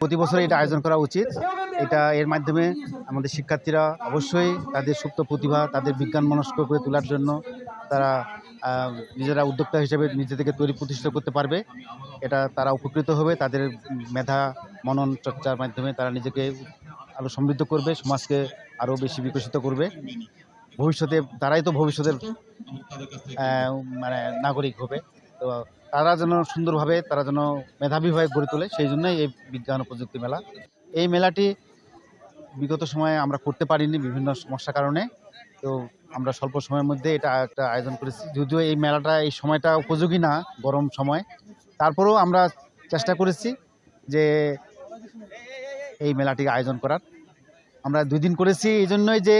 প্রতি বছর এটা আয়োজন করা উচিত। এটা এর মাধ্যমে আমাদের শিক্ষার্থীরা অবশ্যই তাদের সুপ্ত প্রতিভা, তাদের বিজ্ঞান মনস্ক করে তোলার জন্য তারা নিজেরা উদ্যোক্তা হিসেবে নিজেদেরকে তৈরি প্রতিষ্ঠিত করতে পারবে। এটা তারা উপকৃত হবে, তাদের মেধা, মনন চর্চার মাধ্যমে তারা নিজেকে আরও সমৃদ্ধ করবে, সমাজকে আরও বেশি বিকশিত করবে। ভবিষ্যতে তারাই তো ভবিষ্যতের মানে নাগরিক হবে। তো তারা যেন সুন্দরভাবে, তারা যেন মেধাবীভাবে গড়ে তোলে, সেই জন্যই এই বিজ্ঞান ও প্রযুক্তি মেলা। এই মেলাটি বিগত সময়ে আমরা করতে পারিনি বিভিন্ন সমস্যার কারণে। তো আমরা স্বল্প সময়ের মধ্যে এটা একটা আয়োজন করেছি। যদিও এই মেলাটা এই সময়টা উপযোগী না, গরম সময়। তারপরেও আমরা চেষ্টা করেছি যে এই মেলাটি আয়োজন করার। আমরা দুই দিন করেছি, এই জন্যই যে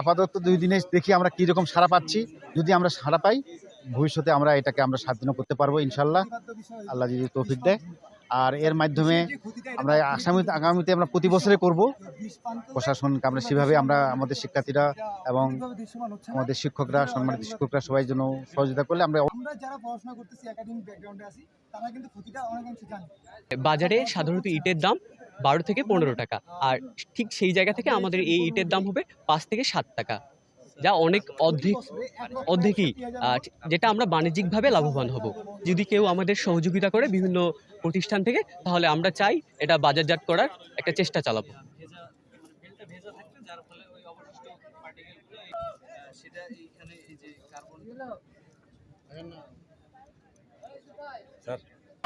আপাতত দুই দিনে দেখি আমরা কীরকম সাড়া পাচ্ছি। যদি আমরা সাড়া পাই ভবিষ্যতে আমরা এটাকে আমরা স্বাধীন করতে পারব ইনশাল্লাহ। আল্লাহ যদি তৌফিক দেয়। আর এর মাধ্যমে আমরা আসামি আগামীতে আমরা প্রতি বছরে করব। প্রশাসনকে আমরা সেভাবে আমরা আমাদের শিক্ষার্থীরা এবং আমাদের শিক্ষকরা সম্মানিত শিক্ষকরা সবাই জন্য সহযোগিতা করলে আমরা আমরা যারা পড়াশোনা করতেছি একাডেমিক ব্যাকগ্রাউন্ডে আছি তারা কিন্তু ক্ষতিটা অনেকাংশে জানি। বাজারে সাধারণত ইটের দাম বারো থেকে পনেরো টাকা। আর ঠিক সেই জায়গা থেকে আমাদের এই ইটের দাম হবে পাঁচ থেকে সাত টাকা। যা অনেক অর্ধেক অর্ধেকই যেটা আমরা বাণিজ্যিকভাবে লাভবান হব। যদি কেউ আমাদের সহযোগিতা করে বিভিন্ন প্রতিষ্ঠান থেকে তাহলে আমরা চাই এটা বাজারজাত করার একটা চেষ্টা চালাবো।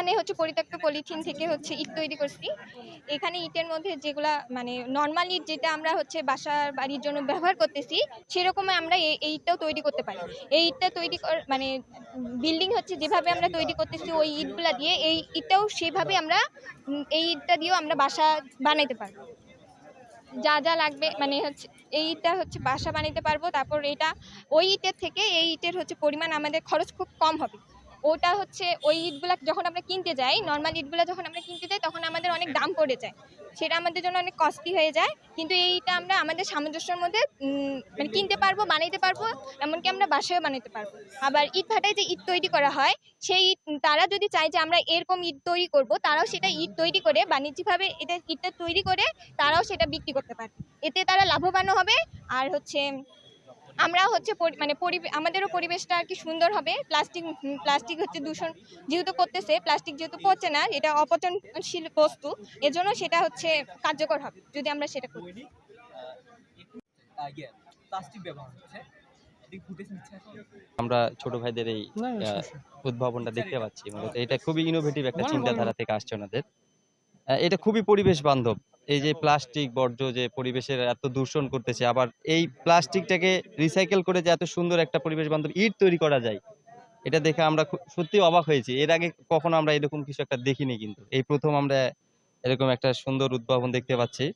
এখানে হচ্ছে পরিত্যক্ত পলিথিন থেকে হচ্ছে ইট তৈরি করছি। এখানে ইটের মধ্যে যেগুলা মানে নর্মাল যেটা আমরা হচ্ছে বাসার বাড়ির জন্য ব্যবহার করতেছি, সেরকম আমরা এই ইটটাও তৈরি করতে পারি। এই ইটটা তৈরি মানে বিল্ডিং হচ্ছে যেভাবে আমরা তৈরি করতেছি ওই ইটগুলা দিয়ে, এই ইটটাও সেভাবে আমরা এই ইটটা দিয়েও আমরা বাসা বানাইতে পারব। যা যা লাগবে মানে হচ্ছে এই ইটটা হচ্ছে বাসা বানাইতে পারব, তারপর এটা ওই ইটের থেকে এই ইটের হচ্ছে পরিমাণ আমাদের খরচ খুব কম হবে। ওটা হচ্ছে ওই ইটগুলা যখন আমরা কিনতে যাই নর্মাল ইটগুলা যখন আমরা কিনতে যাই, তখন আমাদের অনেক দাম পড়ে যায়। সেটা আমাদের জন্য অনেক কস্টলি হয়ে যায়। কিন্তু এইটা আমরা আমাদের সামঞ্জস্যের মধ্যে মানে কিনতে পারব, বানাইতে পারব, এমনকি আমরা বাসায়ও বানাইতে পারব। আবার ইট ভাটায় যে ইট তৈরি করা হয়, সেই ইট তারা যদি চায় যে আমরা এরকম ইট তৈরি করব, তারাও সেটা ইট তৈরি করে, বাণিজ্যিকভাবে এটা ইটটা তৈরি করে, তারাও সেটা বিক্রি করতে পারে এতে তারা লাভবানও হবে, আর হচ্ছে আমরা হচ্ছে মানে আমাদেরও পরিবেশটা আর কি সুন্দর হবে। প্লাস্টিক প্লাস্টিক হচ্ছে দূষণ যেহেতু করতেছে প্লাস্টিক যেহেতু পচে না এটা অপচনশীল বস্তু এজন্য সেটা হচ্ছে কার্যকর হবে যদি আমরা সেটা করি। প্লাস্টিক ব্যবহার হচ্ছে। এখন? আমরা ছোট ভাইদের এই উদ্ভাবনটা দেখতে পাচ্ছি মূলত। এটা খুবই ইনোভেটিভ একটা চিন্তাধারা থেকে আসছে ওনাদের। আহ, এটা খুবই পরিবেশ বান্ধব। এই যে প্লাস্টিক বর্জ্য যে পরিবেশের এত দূষণ করতেছে আবার এই প্লাস্টিকটাকে রিসাইকেল করে যে এত সুন্দর একটা পরিবেশ বান্ধব ইট তৈরি করা যায় এটা দেখে আমরা খুব- সত্যি অবাক হয়েছি। এর আগে কখনো আমরা এরকম কিছু একটা দেখিনি কিন্তু। এই প্রথম আমরা এরকম একটা সুন্দর উদ্ভাবন দেখতে পাচ্ছি।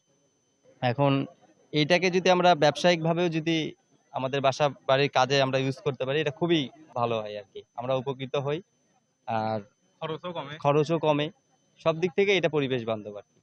এখন এইটাকে যদি আমরা ব্যবসায়িকভাবেও যদি আমাদের বাসা বাড়ির কাজে আমরা ইউজ করতে পারি এটা খুবই ভালো হয় আর কি। আমরা উপকৃত হই আর খরচও কমে। খরচও কমে। সব দিক থেকে এটা পরিবেশ বান্ধব আর কি।